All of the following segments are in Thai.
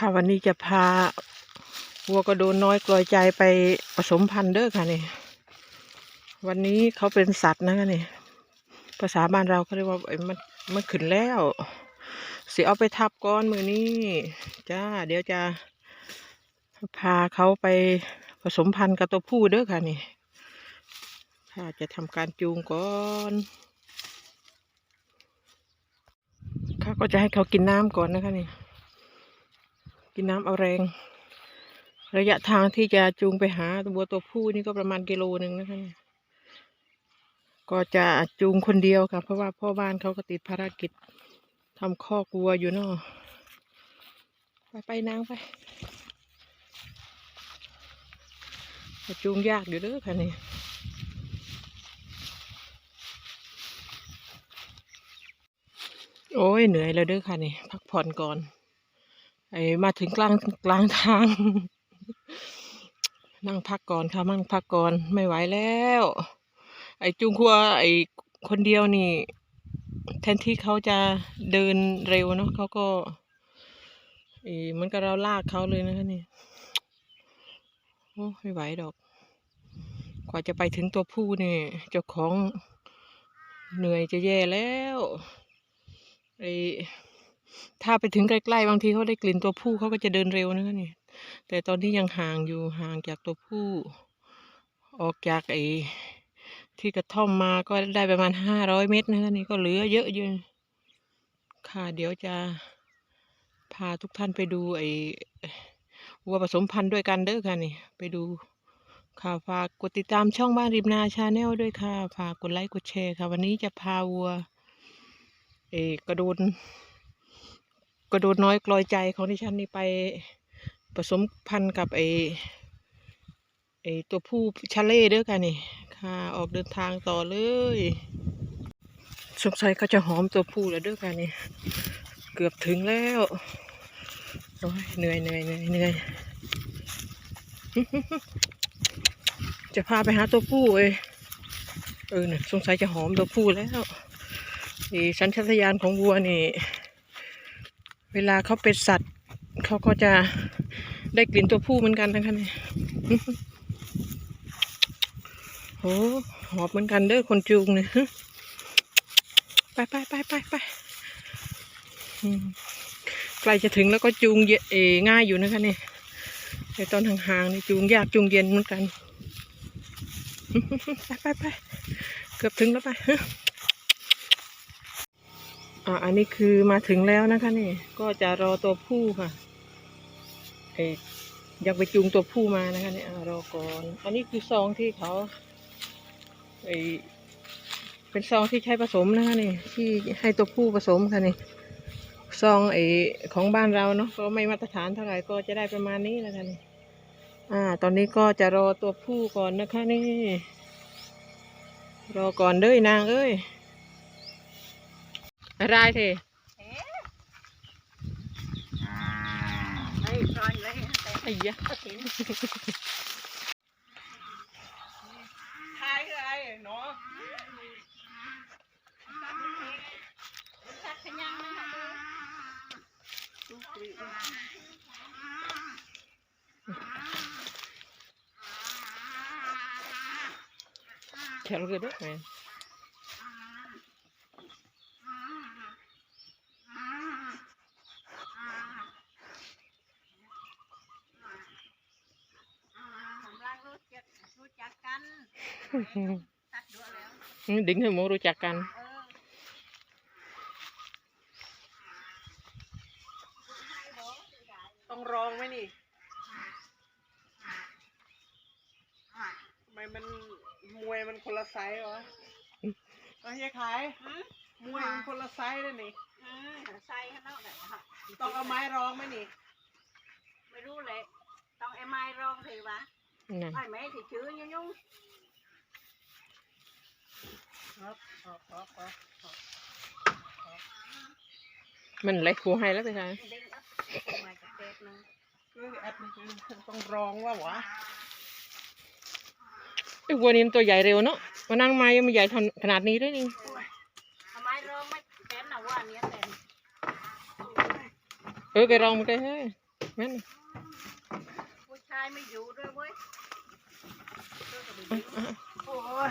ค่ะวันนี้จะพาวัวกระโดนน้อยกลอยใจไปผสมพันธุ์เด้อค่ะนี่วันนี้เขาเป็นสัตว์นะคะนี่ภาษาบ้านเราเขาเรียกว่าไอ้มันมันขึ้นแล้วสิเอาไปทับก้อนมือนี้จ้าเดี๋ยวจะพาเขาไปผสมพันธุ์กับตัวผู้เด้อค่ะนี่ค่ะจะทำการจูงก่อนค่ะก็จะให้เขากินน้ำก่อนนะคะนี่ กินน้ำเอาแรง ระยะทางที่จะจูงไปหาตัวตัวผู้นี่ก็ประมาณกิโลหนึ่งนะคะก็จะจูงคนเดียวค่ะ เพราะว่าพ่อบ้านเขาก็ติดภารกิจทำคอกวัวอยู่เนาะไปไปนางไปจูงยากอยู่เด้อค่ะนี่โอ้ยเหนื่อยแล้วเด้อค่ะนี่ พักผ่อนก่อน มาถึงกลางกลางทาง นั่งพักก่อนค่ะนั่งพักก่อนไม่ไหวแล้ว ไอ้จุงคัวไอ้คนเดียวนี่ แทนที่เขาจะเดินเร็วเนาะเขาก็ไอ้เหมือนกับเราลากเขาเลยนะคะนี่โอ้ไม่ไหวดอก กว่าจะไปถึงตัวผู้นี่เจ้าของเหนื่อยจะแย่แล้วไอ้ ถ้าไปถึงใกล้ๆบางทีเขาได้กลิ่นตัวผู้เขาก็จะเดินเร็วนะคะนี่ แต่ตอนนี้ยังห่างอยู่ห่างจากตัวผู้ ออกจากไอ้ที่กระท่อมมาก็ได้ประมาณห้าร้อยเมตรนะคะนี่ก็เหลือเยอะอยู่ค่ะเดี๋ยวจะพาทุกท่านไปดูไอ้วัวผสมพันธุ์ด้วยกันเด้อค่ะนี่ ไปดูค่ะฝากกดติดตามช่องบ้านริมนาชาแนลด้วยค่ะฝากกดไลค์กดแชร์ค่ะ วันนี้จะพาวัว เอกระโดน กระโดดน้อยกลอยใจของดิฉันนี่ไปผสมพันธุ์กับไอไอตัวผู้ชาเล่เด้อค่ะนี่ค่ะ ออกเดินทางต่อเลยสงสัยเขาจะหอมตัวผู้แล้วเด้อค่ะนี่เกือบถึงแล้วโอ้ยเหนื่อยเหนื่อยเหนื่อยเหนื่อยจะพาไปหาตัวผู้เอ้ยเออเนี่ยสงสัยจะหอมตัวผู้แล้วนี่สัญชาตญาณของวัวนี่ เวลาเขาเป็นสัตว์เขาก็จะได้กลิ่นตัวผู้เหมือนกันนะคะเนี่ยโหหอบเหมือนกันเด้อคนจูงเนี่ยไปไปไปไปไปใกล้จะถึงแล้วก็จูงเยเอง่ายอยู่นะคะเนี่ยแต่ตอนห่างๆนี่จูงยากจูงเย็นเหมือนกัน ไปไปไปเกือบถึงแล้วไป อ่าอันนี้คือมาถึงแล้วนะคะนี่ ก็จะรอตัวผู้ค่ะเอกอยากไปจูงตัวผู้มานะคะเนี่ยรอก่อน อันนี้คือซองที่เขาไอเป็นซองที่ใช้ผสมนะคะนี่ที่ให้ตัวผู้ผสมค่ะนี่ซองไอของบ้านเราเนาะก็ไม่มาตรฐานเท่าไหร่ก็จะได้ประมาณนี้นะคะนี่อ่า ตอนนี้ก็จะรอตัวผู้ก่อนนะคะนี่ รอก่อนเด้ยนางเอ้ย อะไรเธอไอ้ตอนเลยแต่ ไอ้ยะ ถึง ทายอะไรเนาะ สักขยังนะคะ แค่รู้กันด้วยแมน ของเรารู้จักรู้จักกันตั ดด้งให้หมูรู้จักกันต้องรองไหมนี่ทำไมมันมวยมันคนละไซส์วะก็เฮียขายมวยมันคนละไซส์เลยนี่อืมใส่ข้างนอกไหนฮะต้องเอาไม้รองไหมนี่ ไม่รู้เลย ต้องไอ้ไม้รองทีวะไอ้แม่ที่ชื่อยุ่ง ยุ่งครับครับครับครับมันเล็กหัวให้แล้วไปทางเด้งอัพมาจากเด็กนึงคือแอปนี่คือต้องรองว่าวะไอ้วัวนี่มันตัวใหญ่เร็วเนาะวันนั้นมายังไม่ใหญ่เท่าขนาดนี้เลยนี่ทำไมรองไม่เต้นนะว่าเนี้ยเต้นเออแกรองมันก็เฮ้ยแม่นผู้ชายไม่อยู่ด้วยเว้ยอะอะโอ้ย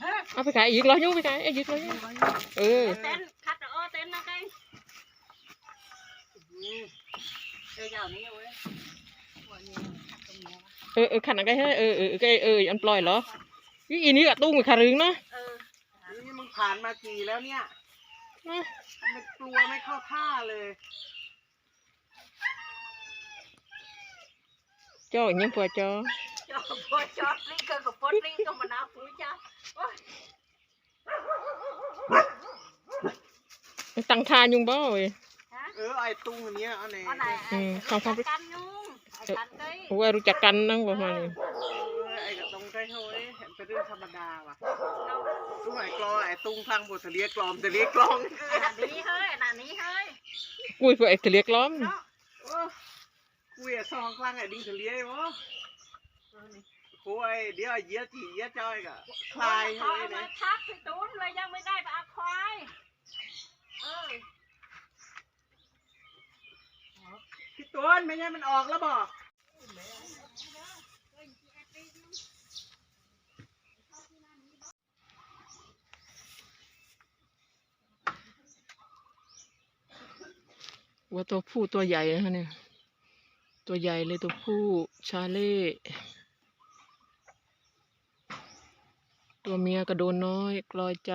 เออไอ้พิศวัตคนเนี้ยทำแล้วเออคือว้าวเอาไปขายเอาแล้วแล้วอาตุงตุงขอขอตุ้มขอตัวไปขายคัดมันได้ไปขายคัดมันได้ออกไปขายยืงยืงยืงแกหรอไอ้ไอ้ไอ้ไข่ทับกี่อะไรได้ไงเอาไปขายยืงรอยุ่งไปขายไอ้ยืงรอยุ่งเออเต้นคัดเอาเต้นนะไงเอออย่างนี้เว้ยวันนี้คัดตรงนี้วะเออเออขันอะไรให้เออเออเออเอออันปล่อยเหรออีอีนี่กะตุ้งกับขารึงเนาะเออนี่มึงผ่านมากี่แล้วเนี่ยมันกลัวไม่เข้าท่าเลยเจ้าอย่างนี้ปัวเจ้าจอดพอจอ ดลิงก็กับปดลิงก็มานาปุ๋ยจ้าโอ้ยตั้งทานยุงบ่เว้ยฮะเออไอ้ตุ้งอันเนี้ยเอาไหนอันไหนอืมไอ้ฟังๆกันยุงไอ้กันเต้ยโอ้ยรู้จักกันนั่งประมาณนี้เออไอ้กระตรงใกล้เฮ้ยเห็นเป็นเรื่องธรรมดาว่ะเราตุ้งไอ้กลอไอ้ตุ้งฟังบทเสลียกลอมเสลียกลองไอ้หนานี้เฮ้ยไอ้หนานี้เฮ้ยกูเพื่อไอ้เรียกล้อมเนาะโอ้คุยอะซองกลางไอ้ดิ้งเสลียมั้ งโอ้ยเดี๋ยวไอ้เยี่ยจีเยี่ยจ้อยกะคลายเขาเฮ้ยเอามาเนี่ยทับพี่ตูนเลยยังไม่ได้ไปเอาควายเออพี่ต้นไม่ใช่มันออกแล้วบอกว่าตัวผู้ตัวใหญ่นะคะเนี่ย ตัวใหญ่เลยตัวผู้ชาเล่ ตัวเมียกระโดนน้อยกลอยใจ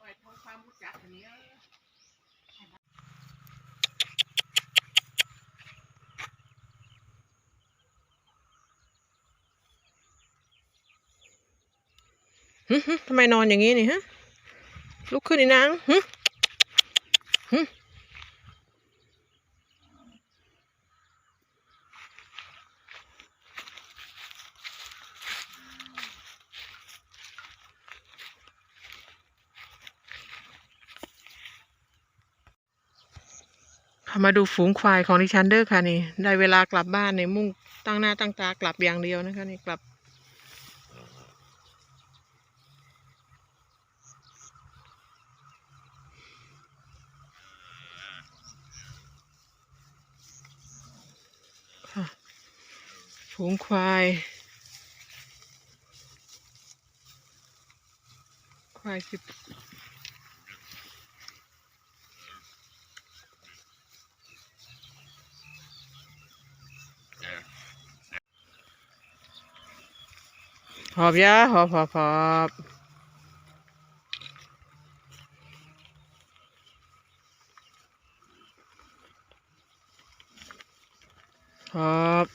ไอ้ท้องความรู้จักอันเนี้ยหึหึทำไมนอนอย่างนี้นี่ฮะ ลุกขึ้นอีนางหึหึ มาดูฝูงควายของดิฉันเด้อค่ะนี่ ได้เวลากลับบ้านในมุ่งตั้งหน้าตั้งตากลับอย่างเดียวนะคะนี่กลับ ฝูงควาย ควายสิบ หอบยาหอบหอบหอบหอบ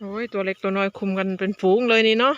โอ้ยตัวเล็กตัวน้อยคุมกันเป็นฝูงเลยนี่เนาะ